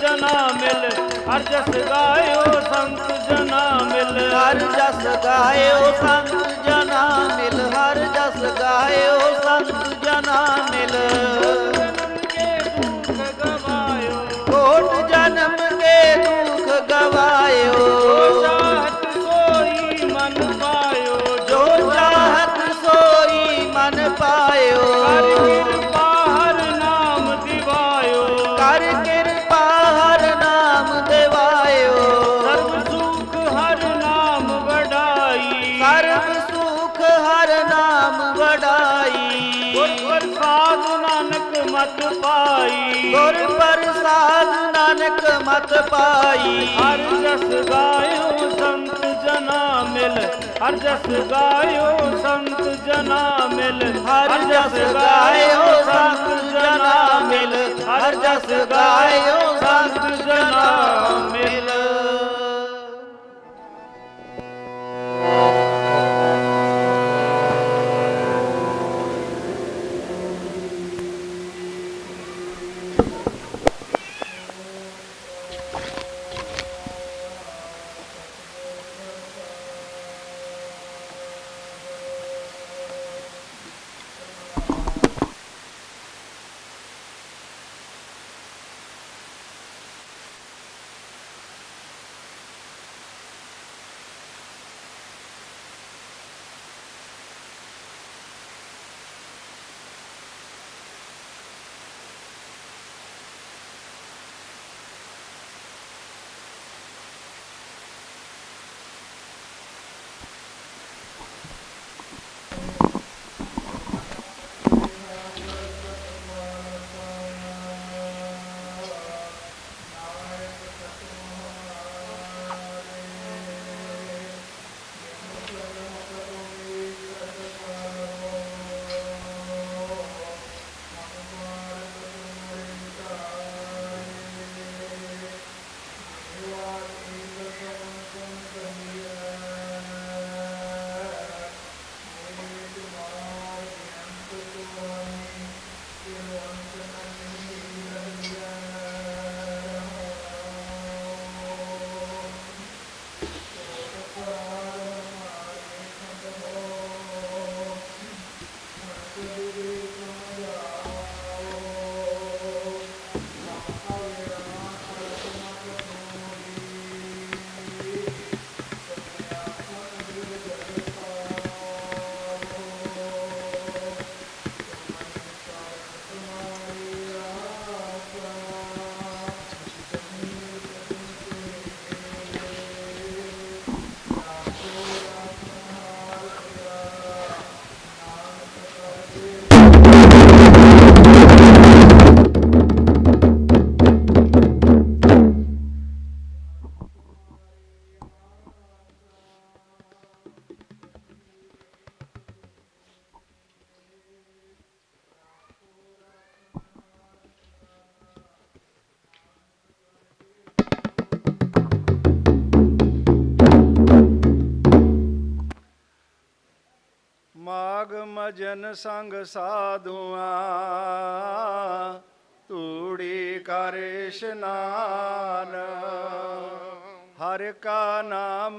ਜਨਾ ਮਿਲ ਹਰ ਜਸ ਗਾਇਓ ਸੰਤ ਜਨਾ ਮਿਲ। ਹਰ ਜਸ ਗਾਇਓ ਸੰਤ ਜਨਾ ਮਿਲ ਹਰ ਜਸ ਗਾਇਓ ਸੰਤ ਜਨਾ ਮਿਲ। ਕੇ ਦੁਖ ਗਵਾਇਓ। ਕੋਟ ਜਨਮ ਕੇ ਦੁਖ ਗਵਾਇਓ। ਕਰ ਕਿਰਪਾ ਹਰ ਨਾਮ ਦਿਵਾਇਓ। ਸਰਬ ਸੁਖ ਹਰ ਨਾਮ ਵਡਾਈ। ਸਰਬ ਸੁਖ ਹਰ ਨਾਮ ਵਡਾਈ। ਗੁਰ ਪ੍ਰਸਾਦ ਨਾਨਕ ਮਤ ਪਾਈ। ਗੁਰ ਪ੍ਰਸਾਦ ਨਾਨਕ ਮਤ ਪਾਈ। ਹਰ ਜਸ ਗਾਇਓ ਸੰਤ ਜਨਾ ਮਿਲ। ਹਰ ਜਸ ਗਾਇਓ ਸੰਤ ਜਨਾ ਮਿਲ। ਹਰ ਜਸ ਗਾਇਓ ਸੰਤ ਜਨਾ ਹਰ ਜਸ ਗਾਇਓ ਸੰਤ ਜਨਾ ਮਿਲ। ਮਾਗ ਮਜਨ ਸੰਗ ਸਾਧੂਆਂ ਤੂੜੀ ਕਰ ਇਸ਼ਨਾਨ ਹਰ ਕਾ ਨਾਮ